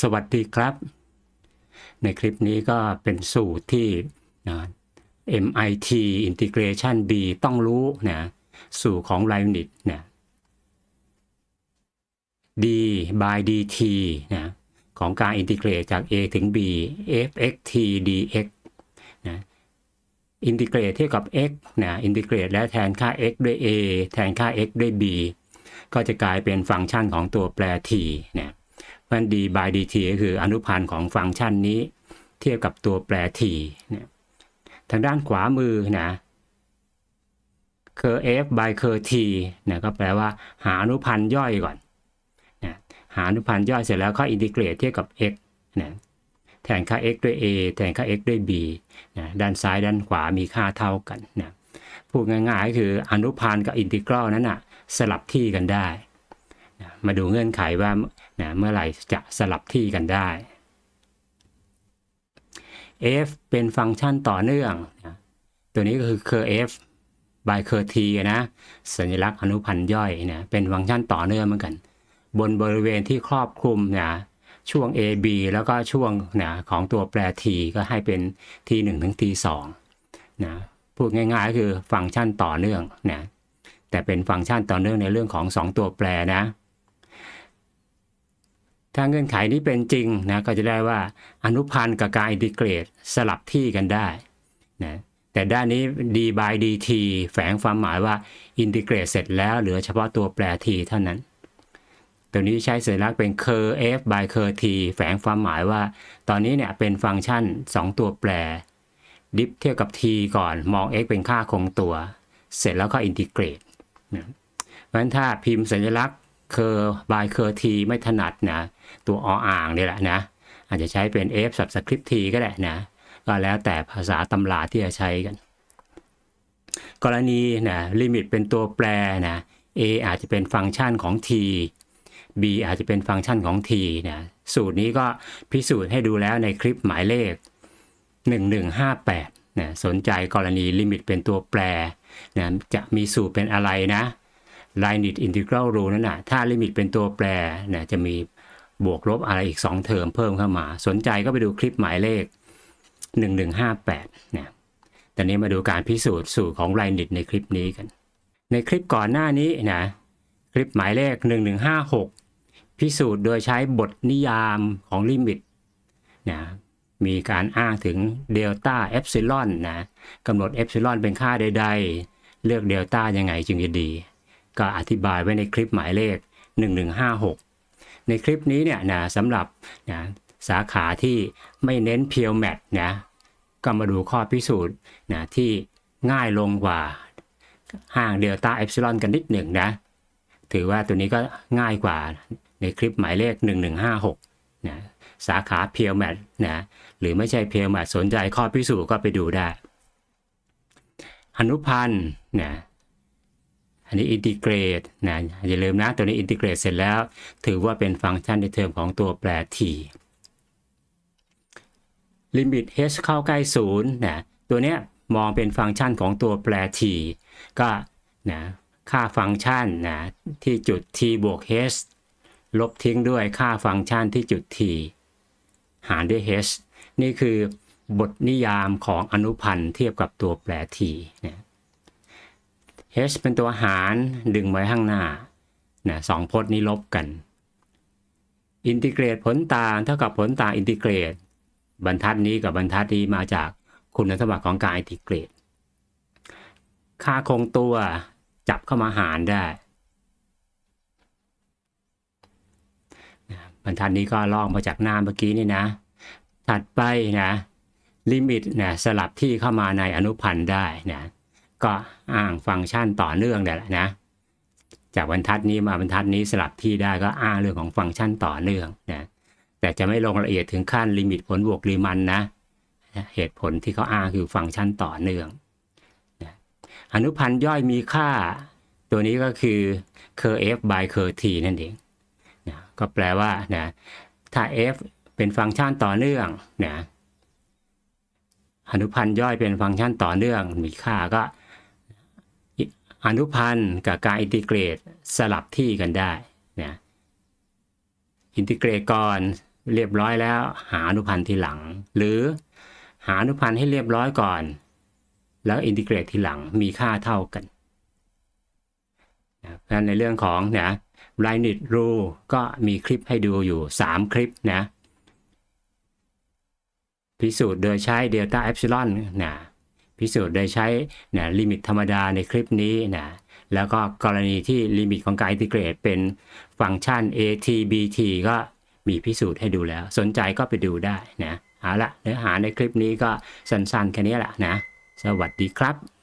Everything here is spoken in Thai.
สวัสดีครับ ในคลิปนี้ก็เป็นสูตรที่นะ MIT Integration B ต้องรู้นะสูตรของ Leibniz นะ d by dt นะของการอินทิเกรตจาก a ถึง b fxt dx นะอินทิเกรตเทียบกับ x นะอินทิเกรตและแทนค่า x ด้วย a แทนค่า x ด้วย b ก็จะกลายเป็นฟังก์ชันของตัวแปร t นะ มัน d by dt ก็คืออนุพันธ์ของฟังก์ชันนี้ เทียบกับตัวแปร t นะทางด้านขวามือนะเคอร์ f by เคอร์ t นะก็แปลว่าหาอนุพันธ์ย่อยก่อนนะหาอนุพันธ์ย่อยเสร็จแล้วก็อินทิเกรตเทียบกับ x นะแทนค่า x ด้วย a แทนค่า x ด้วย b นะด้านซ้ายด้านขวามีค่าเท่ากันนะพูดง่ายๆคืออนุพันธ์กับอินทิกรัลนั้นอนะสลับที่กันได้ มาดูเงื่อนไขว่านะเมื่อไหร่จะสลับที่กันได้ f เป็นฟังก์ชันต่อเนื่องนะตัวนี้ก็คือ cur f by cur t นะสัญลักษณ์อนุพันธ์ย่อยนะเป็นฟังก์ชันต่อเนื่องเหมือนกัน บนบริเวณที่ครอบคลุมนะช่วง a b แล้วก็ช่วงนะของตัวแปร t ก็ให้เป็น t 1ถึง t 2นะพูดง่ายๆก็คือฟังก์ชันต่อเนื่องนะแต่เป็นฟังก์ชันต่อเนื่องในเรื่องของ 2 ตัวแปรนะ ถ้าเงื่อนไขนี้เป็นจริงนะก็จะได้ว่าอนุพันธ์กับการอินทิเกรตสลับที่กันได้นะแต่ด้านนี้ d by dt แฝงความหมายว่าอินทิเกรตเสร็จแล้วเหลือเฉพาะตัวแปร t เท่านั้น ตัวนี้ใช้สัญลักษณ์เป็น cur f by cur t แฝงความหมายว่า ตอนนี้เนี่ยเป็นฟังก์ชัน 2 ตัวแปร ดิฟเทียบกับ t ก่อนมอง x เป็นค่าคงตัว เสร็จแล้วก็อินทิเกรตนะเพราะฉะนั้นถ้าพิมพ์สัญลักษณ์ cur by cur t ไม่ถนัดนะ ตัวออ่างนี่แหละนะ อาจจะใช้เป็น f subscript t ก็ได้นะ ก็แล้วแต่ภาษาตำราที่จะใช้กัน กรณีนะลิมิตเป็นตัวแปรนะ a อาจจะเป็นฟังก์ชันของ t b อาจจะเป็นฟังก์ชันของ t นะสูตรนี้ก็พิสูจน์ให้ดูแล้วในคลิปหมายเลข 1158นะสนใจกรณีลิมิตเป็นตัวแปรนะจะมีสูตรเป็นอะไรนะ Leibniz integral rule นั่นนะถ้าลิมิตเป็นตัวแปรนะจะมีบวกลบอะไรอีก 2 เทอมเพิ่มเข้ามา สนใจก็ไปดูคลิปหมายเลข 1158นะตอนนี้มาดูการพิสูจน์สูตรของ Leibniz ในคลิปนี้กัน ในคลิปก่อนหน้านี้นะคลิปหมายเลข 1156 พิสูจน์โดยใช้บทนิยามของลิมิตนะมีการอ้างถึงเดลต้าเอฟซิลอนนะกำหนดเอฟซิลอนเป็นค่าใด ๆ เลือกเดลต้ายังไงจึงจะดี ก็อธิบายไว้ในคลิปหมายเลข 1156 ในคลิปนี้เนี่ยนะสำหรับนะสาขาที่ไม่เน้นเพียวแมทนะก็มาดูข้อพิสูจน์นะที่ง่ายลงกว่าห่างเดลต้าเอฟซิลอนกันนิดหนึ่งนะถือว่าตัวนี้ก็ง่ายกว่าในคลิปหมายเลข 1156นะสาขาเพียวแมทนะหรือไม่ใช่เพียวแมทสนใจข้อพิสูจน์ก็ไปดูได้อนุพันธ์นะ อันนี้อินทิเกรตนะอย่าลืมนะตัวนี้อินทิเกรตเสร็จแล้ว ถือว่าเป็นฟังก์ชันในเทอมของตัวแปร t ลิมิต h เข้าใกล้ศูนย์นะตัวเนี้ยมองเป็นฟังก์ชันของตัวแปร t ก็นะค่าฟังก์ชันนะที่จุด t บวก h ลบทิ้งด้วยค่าฟังก์ชันที่จุด t หารด้วย h นี่คือบทนิยามของอนุพันธ์เทียบกับตัวแปร t นะ h เป็นตัวหารดึงไว้ข้างหน้านะสองพจน์นี้ลบกัน อินทิเกรตผลต่างเท่ากับผลต่างอินทิเกรต บรรทัดนี้กับบรรทัดนี้มาจากคุณสมบัติของการอินทิเกรต ค่าคงตัวจับเข้ามาหารได้ บรรทัดนี้ก็ลอกมาจากหน้าเมื่อกี้นี่นะ ถัดไปนะ ลิมิตนะสลับที่เข้ามาในอนุพันธ์ได้นะ ก็อ้างฟังก์ชันต่อเนื่องนี่แหละนะ จากบรรทัดนี้มาบรรทัดนี้สลับที่ได้ก็อ้างเรื่องของฟังก์ชันต่อเนื่องนะแต่จะไม่ลงละเอียดถึงขั้นลิมิตผลบวกรีมันนะเหตุผลที่เขาอ้างคือฟังก์ชันต่อเนื่องนะอนุพันธ์ย่อยมีค่า ตัวนี้ก็คือ cur f by cur t นั่นเองนะก็แปลว่านะถ้า f เป็นฟังก์ชันต่อเนื่องนะอนุพันธ์ย่อยเป็นฟังก์ชันต่อเนื่อง มีค่าก็ อนุพันธ์กับการอินทิเกรตสลับที่กันได้นะอินทิเกรตก่อนเรียบร้อยแล้ว หาอนุพันธ์ทีหลัง หรือหาอนุพันธ์ให้เรียบร้อยก่อน แล้วอินทิเกรตทีหลังมีค่าเท่ากันนะเพราะฉะนั้นในเรื่องของนะ l i n e t rule ก็มีคลิปให้ดูอยู่ 3 คลิปนะพิสูจน์โดยใช้ delta epsilon นะ พิสูจน์โดยใช้นะลิมิตธรรมดาในคลิปนี้นะแล้วก็กรณีที่ลิมิตของการอินทิเกรตเป็นฟังก์ชัน at bt ก็มีพิสูจน์ให้ดูแล้ว สนใจก็ไปดูได้นะเอาละเนื้อหาในคลิปนี้ก็สั้นๆ แค่นี้แหละนะ สวัสดีครับ